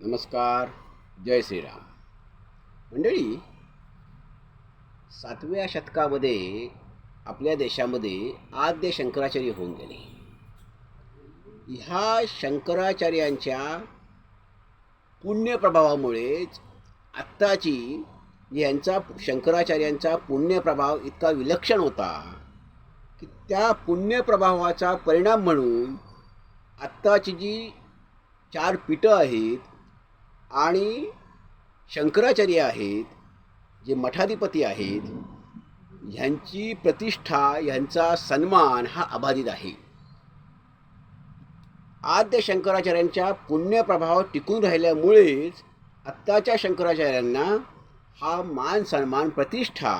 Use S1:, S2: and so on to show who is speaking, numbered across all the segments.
S1: नमस्कार जय श्रीराम. मंडळी सातव्या शतकामध्ये आपल्या देशामध्ये आद्य शंकराचार्य होऊन गेले. ह्या शंकराचार्यांच्या पुण्यप्रभावामुळेच आत्ताची यांचा शंकराचार्यांचा पुण्यप्रभाव इतका विलक्षण होता की त्या पुण्यप्रभावाचा परिणाम म्हणून आत्ताची जी चार पीठं आहेत आणि शंकराचार्य आहेत जे मठाधिपती आहेत ह्यांची प्रतिष्ठा ह्यांचा सन्मान हा अबाधित आहे. आद्य शंकराचार्यांच्या पुण्यप्रभाव टिकून राहिल्यामुळेच आत्ताच्या शंकराचार्यांना हा मान सन्मान प्रतिष्ठा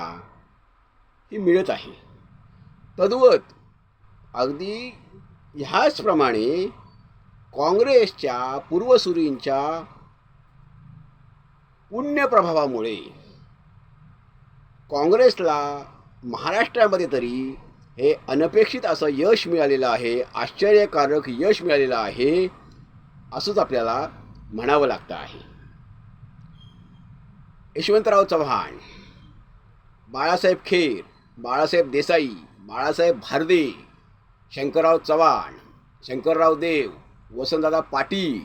S1: ही मिळत आहे. तद्वत अगदी ह्याचप्रमाणे काँग्रेसच्या पूर्वसुरींच्या पुण्य प्रभावामुळे काँग्रेसला महाराष्ट्रामध्ये तरी हे अनपेक्षित असं यश मिळालेलं आहे आश्चर्यकारक यश मिळालेलं आहे असंच आपल्याला म्हणावं लागतं आहे. यशवंतराव चव्हाण बाळासाहेब खेर बाळासाहेब देसाई बाळासाहेब भारदे शंकरराव चव्हाण शंकरराव देव वसंतदादा पाटील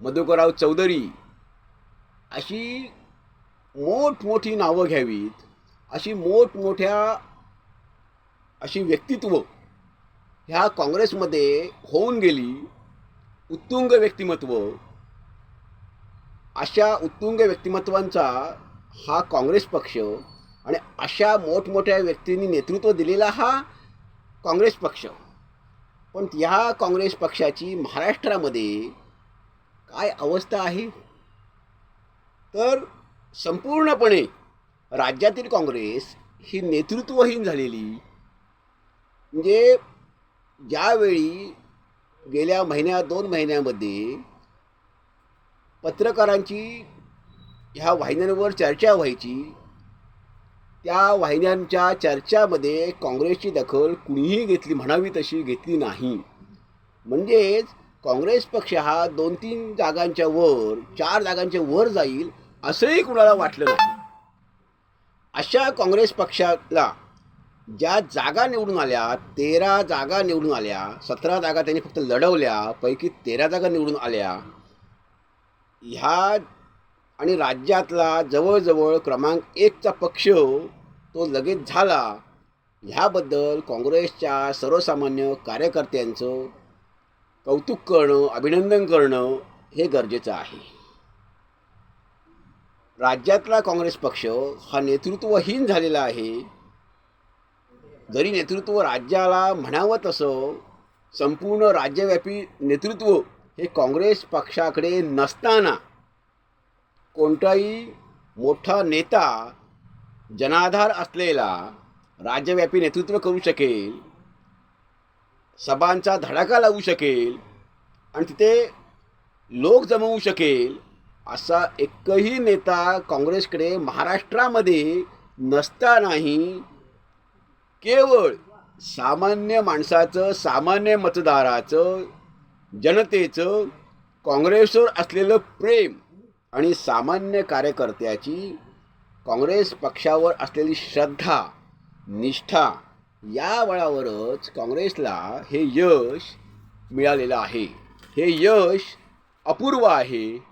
S1: मधुकरराव चौधरी अशी मोठमोठी नावं घ्यावीत अशी मोठमोठ्या अशी व्यक्तित्व ह्या काँग्रेसमध्ये होऊन गेली. उत्तुंग व्यक्तिमत्व. अशा उत्तुंग व्यक्तिमत्वांचा हा काँग्रेस पक्ष आणि अशा मोठमोठ्या व्यक्तींनी नेतृत्व दिलेला हा काँग्रेस पक्ष. पण ह्या काँग्रेस पक्षाची महाराष्ट्रामध्ये काय अवस्था आहे? तर संपूर्णपणे राज्यातील काँग्रेस ही नेतृत्वहीन झालेली म्हणजे ज्यावेळी गेल्या महिन्या दोन महिन्यामध्ये पत्रकारांची ह्या वाहिन्यांवर चर्चा व्हायची त्या वाहिन्यांच्या चर्चामध्ये काँग्रेसची दखल कुणीही घेतली म्हणावी तशी घेतली नाही. म्हणजेच काँग्रेस पक्ष हा दोन तीन जागांच्या वर चार जागांच्या वर जाईल असंही कुणाला वाटलं नाही. अशा काँग्रेस पक्षाला ज्या जागा निवडून आल्या तेरा जागा निवडून आल्या सतरा जागा त्यांनी फक्त लढवल्या पैकी तेरा जागा निवडून आल्या ह्या आणि राज्यातला जवळजवळ क्रमांक एकचा पक्ष तो लगेच झाला. ह्याबद्दल काँग्रेसच्या सर्वसामान्य कार्यकर्त्यांचं कौतुक करणं अभिनंदन करणं हे गरजेचं आहे. राज्यातला काँग्रेस पक्ष हा नेतृत्वहीन झालेला आहे. जरी नेतृत्व राज्याला म्हणावं तसं संपूर्ण राज्यव्यापी नेतृत्व हे काँग्रेस पक्षाकडे नसताना कोणताही मोठा नेता जनाधार असलेला राज्यव्यापी नेतृत्व करू शकेल सभांचा धडाका लावू शकेल आणि तिथे लोक जमवू शकेल असा एकही नेता काँग्रेसकडे महाराष्ट्रामध्ये नसतानाही केवळ सामान्य माणसाचं सामान्य मतदाराचं जनतेचं काँग्रेसवर असलेलं प्रेम आणि सामान्य कार्यकर्त्याची काँग्रेस पक्षावर असलेली श्रद्धा निष्ठा या बळावरच काँग्रेसला हे यश मिळालेलं आहे. हे यश अपूर्व आहे.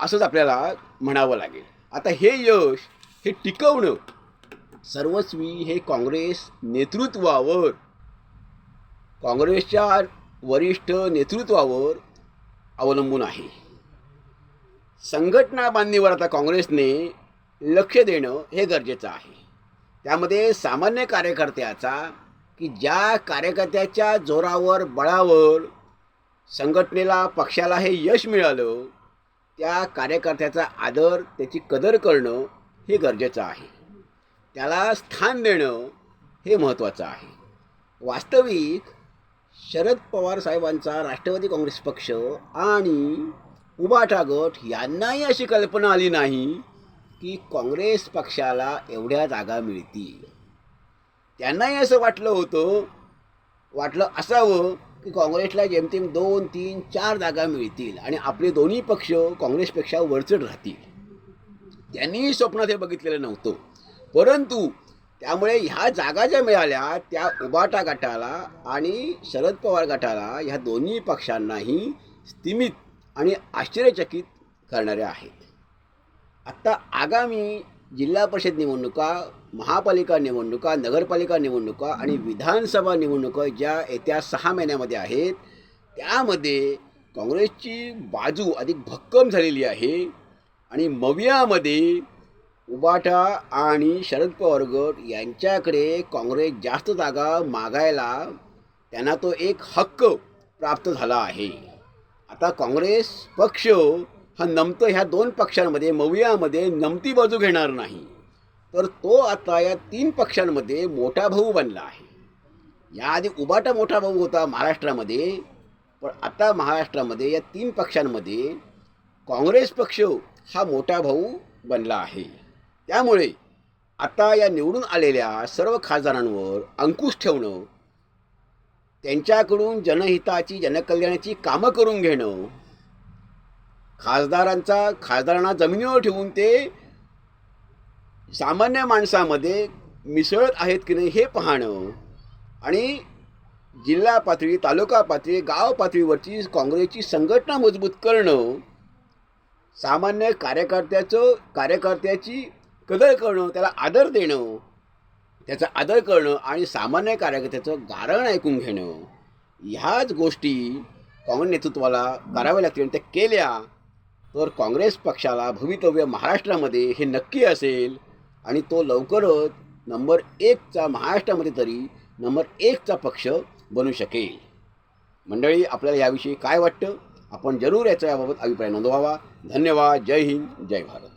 S1: असंच आपल्याला म्हणावं लागेल. आता हे यश हे टिकवणं सर्वस्वी हे काँग्रेस नेतृत्वावर काँग्रेसच्या वरिष्ठ नेतृत्वावर अवलंबून आहे. संघटना बांधणीवर आता काँग्रेसने लक्ष देणं हे गरजेचं आहे. त्यामध्ये सामान्य कार्यकर्त्याचा की ज्या कार्यकर्त्याच्या जोरावर बळावर संघटनेला पक्षाला हे यश मिळालं त्या कार्यकर्त्याचा आदर त्याची कदर करणं हे गरजेचं आहे. त्याला स्थान देणं हे महत्त्वाचं आहे. वास्तविक शरद पवार साहेबांचा राष्ट्रवादी काँग्रेस पक्ष आणि उबाटा गट यांनाही अशी कल्पना आली नाही की काँग्रेस पक्षाला एवढ्या जागा मिळतील. त्यांनाही असं वाटलं होतं वाटलं असावं की काँग्रेसला जेमतेम दोन तीन चार जागा मिळतील आणि आपले दोन्ही पक्ष काँग्रेसपेक्षा वरचढ राहतील. त्यांनीही स्वप्नात हे बघितलेलं नव्हतं. परंतु त्यामुळे ह्या जागा ज्या मिळाल्या त्या उबाटा गटाला आणि शरद पवार गटाला ह्या दोन्ही पक्षांनाही स्थिमित आणि आश्चर्यचकित करणाऱ्या आहेत. आत्ता आगामी जिल्हा परिषद निवडणुका महापालिका निवडणुका नगरपालिका निवडणुका आणि विधानसभा निवडणुका ज्या येत्या सहा महिन्यामध्ये आहेत त्यामध्ये काँग्रेसची बाजू अधिक भक्कम झालेली आहे आणि मवियामध्ये उबाटा आणि शरद पवार गट यांच्याकडे काँग्रेस जास्त जागा मागायला त्यांना तो एक हक्क प्राप्त झाला आहे. आता काँग्रेस पक्ष हा नमतं ह्या दोन पक्षांमध्ये मवियामध्ये नमती बाजू घेणार नाही. तर तो आता या तीन पक्षांमध्ये मोठा भाऊ बनला आहे. याआधी उबाटा मोठा भाऊ होता महाराष्ट्रामध्ये पण आता महाराष्ट्रामध्ये या तीन पक्षांमध्ये काँग्रेस पक्ष हा मोठा भाऊ बनला आहे. त्यामुळे आता या निवडून आलेल्या सर्व खासदारांवर अंकुश ठेवणं त्यांच्याकडून जनहिताची जनकल्याणाची कामं करून घेणं खासदारांचा खासदारांना जमिनीवर ठेवून ते सामान्य माणसामध्ये मिसळत आहेत की नाही हे पाहणं आणि जिल्हा पातळी तालुका पातळी गाव पातळीवरची काँग्रेसची संघटना मजबूत करणं सामान्य कार्यकर्त्याचं कार्यकर्त्याची कदर करणं त्याला आदर देणं त्याचा आदर करणं आणि सामान्य कार्यकर्त्याचं गारण ऐकून घेणं ह्याच गोष्टी काँग्रेस नेतृत्वाला कराव्या लागतील आणि त्या केल्या तर काँग्रेस पक्षाला भवितव्य महाराष्ट्रामध्ये हे नक्की असेल. आणि तो लवकरच नंबर एकचा महाराष्ट्रामध्ये तरी नंबर एकचा पक्ष बनू शकेल. मंडळी आपल्याला याविषयी काय वाटतं? आपण जरूर याचा याबाबत अभिप्राय नोंदवावा. धन्यवाद. जय हिंद. जय भारत.